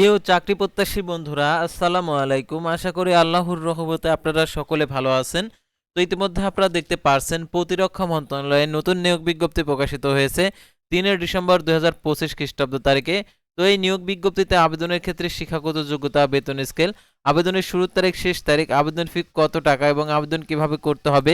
প্রিয় চাকরি প্রত্যাশী বন্ধুরা, আসসালামু আলাইকুম। আশা করি আল্লাহর রহমতে আপনারা সকলে ভালো আছেন। তো ইতিমধ্যে আপনারা দেখতে পারছেন, প্রতিরক্ষা মন্ত্রণালয়ে নতুন নিয়োগ বিজ্ঞপ্তি প্রকাশিত হয়েছে তিনের ডিসেম্বর দু হাজার পঁচিশ খ্রিস্টাব্দ তারিখে। তো এই নিয়োগ বিজ্ঞপ্তিতে আবেদনের ক্ষেত্রে শিক্ষাগত যোগ্যতা, বেতন স্কেল, আবেদনের শুরুর তারিখ, শেষ তারিখ, আবেদন ফি কত টাকা এবং আবেদন কীভাবে করতে হবে,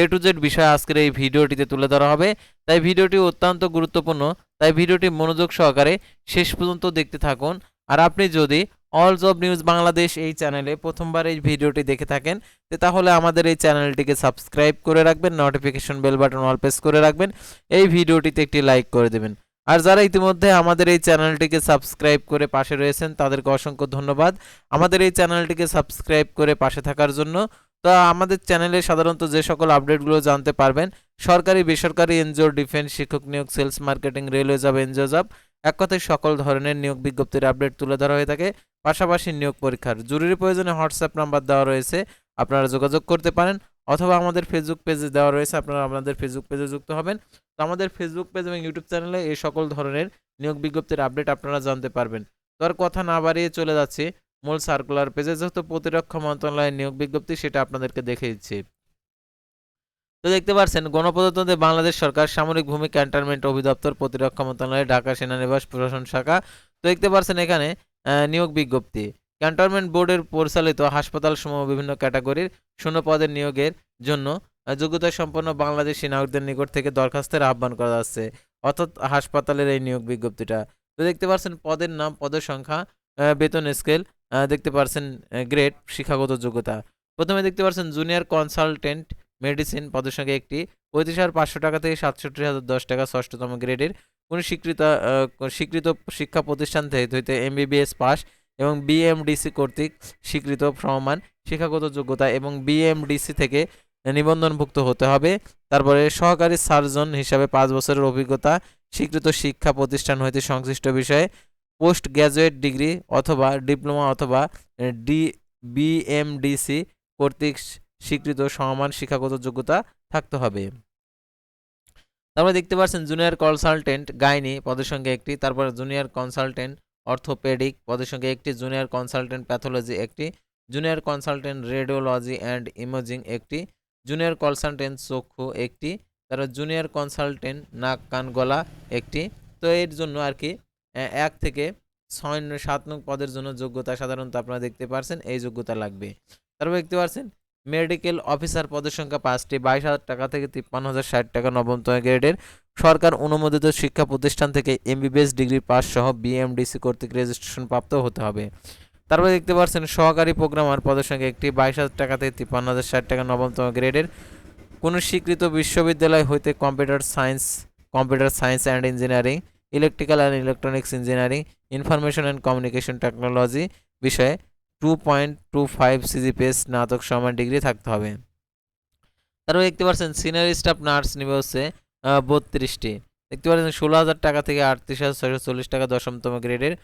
এ টু জেড বিষয় আজকের এই ভিডিওটিতে তুলে ধরা হবে। তাই ভিডিওটি অত্যন্ত গুরুত্বপূর্ণ, তাই ভিডিওটি মনোযোগ সহকারে শেষ পর্যন্ত দেখতে থাকুন। আর আপনি যদি অল জব নিউজ বাংলাদেশ এই চ্যানেলে প্রথমবার এই ভিডিওটি দেখে থাকেন তাহলে আমাদের এই চ্যানেলটিকে সাবস্ক্রাইব করে রাখবেন notification bell button all press করে রাখবেন, এই ভিডিওটিতে একটি লাইক করে দেবেন। আর যারা ইতিমধ্যে আমাদের এই চ্যানেলটিকে সাবস্ক্রাইব করে পাশে রয়েছেন, তাদেরকে অসংখ্য ধন্যবাদ। আমাদের এই চ্যানেলটিকে সাবস্ক্রাইব করে পাশে থাকার জন্য, তো আমাদের চ্যানেলে সাধারণত যে সকল আপডেটগুলো জানতে পারবেন, সরকারি, বেসরকারি, এনজিও ডিফেন্স শিক্ষক নিয়োগ sales marketing railway job NGO job এক কথায় সকল ধরনের নিয়োগ বিজ্ঞপ্তির আপডেট তুলে ধরা হয়ে থাকে, পাশাপাশি নিয়োগ পরীক্ষার জরুরি প্রয়োজনে হোয়াটসঅ্যাপ নাম্বার দেওয়া রয়েছে, আপনারা যোগাযোগ করতে পারেন, অথবা আমাদের ফেসবুক পেজে দেওয়া রয়েছে, আপনারা আমাদের ফেসবুক পেজে যুক্ত হবেন। তো আমাদের ফেসবুক পেজ এবং ইউটিউব চ্যানেলে এই সকল ধরনের নিয়োগ বিজ্ঞপ্তির আপডেট আপনারা জানতে পারবেন। তো আর কথা না বাড়িয়ে চলে যাচ্ছে, মূল সার্কুলার পেজে যেহেতু প্রতিরক্ষা মন্ত্রণালয়ের নিয়োগ বিজ্ঞপ্তি, সেটা আপনাদেরকে দেখে দিচ্ছি তো দেখতে পাচ্ছেন গণপ্রজাতন্ত্রী বাংলাদেশ সরকার সামরিক ভূমি ক্যান্টনমেন্ট অধিদপ্তর প্রতিরক্ষা মন্ত্রণালয় ঢাকা সেনানিবাস প্রশাসন শাখা, তো দেখতে পাচ্ছেন এখানে নিয়োগ বিজ্ঞপ্তি। ক্যান্টনমেন্ট বোর্ডের পরিচালিত হাসপাতাল সমূহ বিভিন্ন ক্যাটাগরির শূন্য পদের নিয়োগের জন্য যোগ্যতা সম্পন্ন বাংলাদেশি নাগরিকদের নিকট থেকে দরখাস্তের আহ্বান করা যাচ্ছে, অর্থাৎ হাসপাতালের এই নিয়োগ বিজ্ঞপ্তিটা। তো দেখতে পাচ্ছেন পদের নাম, পদের সংখ্যা বেতন স্কেল দেখতে পাচ্ছেন গ্রেড, শিক্ষাগত যোগ্যতা। প্রথমে দেখতে পাচ্ছেন জুনিয়র কনসালটেন্ট মেডিসিন পদের সঙ্গে একটি পঁয়ত্রিশ হাজার পাঁচশো টাকা থেকে সাতষট্টি হাজার দশ টাকা ষষ্ঠতম গ্রেডের কোনো স্বীকৃত স্বীকৃত শিক্ষা প্রতিষ্ঠান থেকে হইতে এমবিবিএস পাস এবং বিএমডিসি কর্তৃক স্বীকৃত প্রমাণ শিক্ষাগত যোগ্যতা এবং বিএমডিসি থেকে নিবন্ধনভুক্ত হতে হবে। তারপরে সহকারী সার্জন হিসাবে পাঁচ বছরের অভিজ্ঞতা, স্বীকৃত শিক্ষা প্রতিষ্ঠান হইতে সংশ্লিষ্ট বিষয়ে পোস্ট গ্র্যাজুয়েট ডিগ্রি অথবা ডিপ্লোমা অথবা ডি, বিএমডিসি কর্তৃক স্বীকৃত সমান শিক্ষাগত যোগ্যতা থাকতে হবে। তারপরে দেখতে পাচ্ছেন জুনিয়র কনসালটেন্ট গাইনি পদের সঙ্গে একটি, তারপর জুনিয়র কনসালটেন্ট অর্থোপেডিক পদের সঙ্গে একটি জুনিয়র কনসালটেন্ট প্যাথোলজি একটি junior consultant radiology and imaging একটি জুনিয়র কনসালটেন্ট চক্ষু একটি, তারপর জুনিয়র কনসালটেন্ট নাক, কান, গলা একটি। তো এর জন্য আর কি এক থেকে ছয়, সাত নং পদের জন্য যোগ্যতা সাধারণত আপনারা দেখতে পারছেন, এই যোগ্যতা লাগবে। তারপর দেখতে পাচ্ছেন মেডিকেল অফিসার পদের সংখ্যা পাঁচটি, বাইশ হাজার টাকা থেকে তিপ্পান্ন হাজার ষাট টাকা নবমতম গ্রেডের। সরকার অনুমোদিত শিক্ষা প্রতিষ্ঠান থেকে এমবিবিএস ডিগ্রি পাস সহ বিএমডিসি কর্তৃক রেজিস্ট্রেশন প্রাপ্ত হতে হবে। তারপরে দেখতে পাচ্ছেন, সহকারী প্রোগ্রামার পদের সংখ্যা একটি, বাইশ হাজার টাকা থেকে তিপ্পান্ন হাজার ষাট টাকা নবমতম গ্রেডের। কোনো স্বীকৃত বিশ্ববিদ্যালয় হইতে computer science computer science and engineering, electrical and electronics engineering, information and communication technology বিষয়ে two point two five CGPAs স্নাতক সমান ডিগ্রি থাকতে হবে। তারপর দেখতে পাচ্ছেন সিনিয়র স্টাফ নার্স নিবে হচ্ছে বত্রিশটি। দেখতে পাচ্ছেন ষোলো হাজার টাকা থেকে আটত্রিশ হাজার ছয়শো চল্লিশ টাকা দশমতম গ্রেডের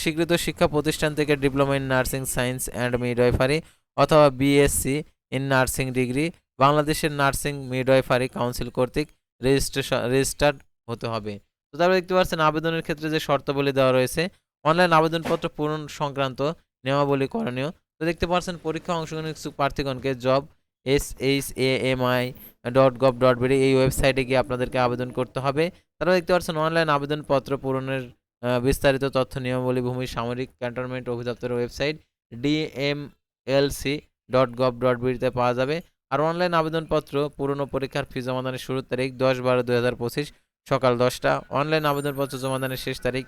স্বীকৃত শিক্ষা প্রতিষ্ঠান থেকে diploma in nursing science and midwifery অথবা বিএসসি ইন নার্সিং ডিগ্রি বাংলাদেশের নার্সিং মিডওয়াইফারি কাউন্সিল কর্তৃক রেজিস্ট্রেশন রেজিস্টার্ড হতে হবে। তো তারপর দেখতে পাচ্ছেন, আবেদনের ক্ষেত্রে যে শর্তাবলী দেওয়া রয়েছে অনলাইন আবেদনপত্র পূরণ সংক্রান্ত নিয়মাবলী করণীয়। তো দেখতে পাচ্ছেন পরীক্ষা অংশগ্রহণ ইচ্ছুক প্রার্থীগণকে job S H A M I dot gov dot BD এই ওয়েবসাইটে গিয়ে আপনাদেরকে আবেদন করতে হবে। তারপর দেখতে পাচ্ছেন অনলাইন আবেদনপত্র পূরণের বিস্তারিত তথ্য, নিয়মাবলী, ভূমি, সামরিক ক্যান্টনমেন্ট অধিদপ্তরের website DMLC dot gov dot বিডিতে পাওয়া যাবে। আর অনলাইন আবেদনপত্র পূরণ পরীক্ষার ফি জমাদানের শুরুর তারিখ দশ বারো দুই হাজার পঁচিশ সকাল দশটা। অনলাইন আবেদনপত্র জমাদানের শেষ তারিখ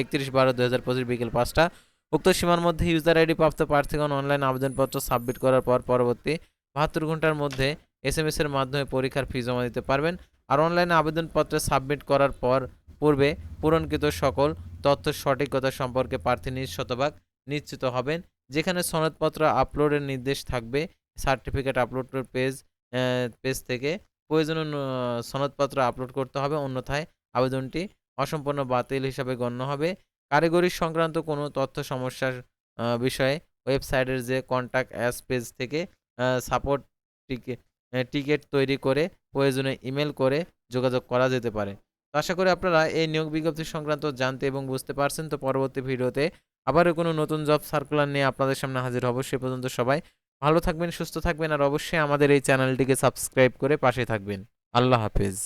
একত্রিশ বারো দুই হাজার পঁচিশ বিকেল পাঁচটা। উক্ত সীমার মধ্যে ইউজার আইডি প্রাপ্ত প্রার্থীগণ অনলাইন আবেদনপত্র সাবমিট করার পর পরবর্তী বাহাত্তর ঘণ্টার মধ্যে এস এম এর মাধ্যমে পরীক্ষার ফি জমা দিতে পারবেন। আর অনলাইনে আবেদনপত্র সাবমিট করার পর পূর্বে পূরণকৃত সকল তথ্য সঠিকতা সম্পর্কে প্রার্থী নিজ শতভাগ নিশ্চিত হবেন, যেখানে সনদপত্র আপলোডের নির্দেশ থাকবে। সার্টিফিকেট আপলোড পেজ পেজ থেকে প্রয়োজনীয় সনদপত্র আপলোড করতে হবে, অন্যথায় আবেদনটি অসম্পূর্ণ বাতিল হিসাবে গণ্য হবে। কারিগরি সংক্রান্ত কোনো তথ্য সমস্যার বিষয়ে ওয়েবসাইটের যে কন্ট্যাক্ট অ্যাস পেজ থেকে সাপোর্ট টিকিট তৈরি করে প্রয়োজনে ইমেল করে যোগাযোগ করা যেতে পারে। তো আশা করি আপনারা এই নিয়োগ বিজ্ঞপ্তি সংক্রান্ত জানতে এবং বুঝতে পারছেন। তো পরবর্তী ভিডিওতে আবারও কোনো নতুন জব সার্কুলার নিয়ে আপনাদের সামনে হাজির হব। সে পর্যন্ত সবাই ভালো থাকবেন, সুস্থ থাকবেন। আর অবশ্যই আমাদের এই চ্যানেলটিকে সাবস্ক্রাইব করে পাশে থাকবেন। আল্লাহ হাফেজ।